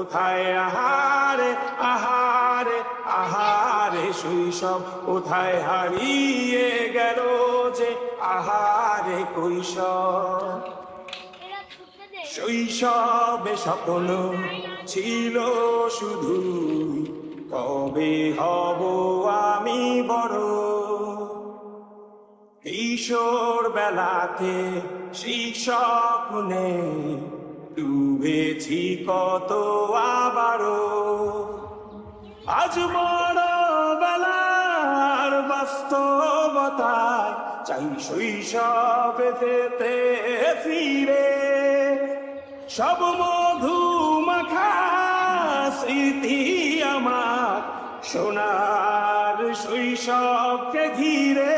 কোথায়? আহারে আহারে আহারে শৈশব কোথায় হারিয়ে গেল যে আহারে কৈশব শৈশবে স্বপ্ন ছিল শুধু কবে হব আমি বড়। কিশোর বেলাতে সেই স্বপ্নে ডুবেছি কত আবারও আজ বড় বেলার বাস্তবতায় চাই শৈশবে যেতে ফিরে। সব মধু মাখা স্মৃতি আমার সোনার শৈশবকে ঘিরে।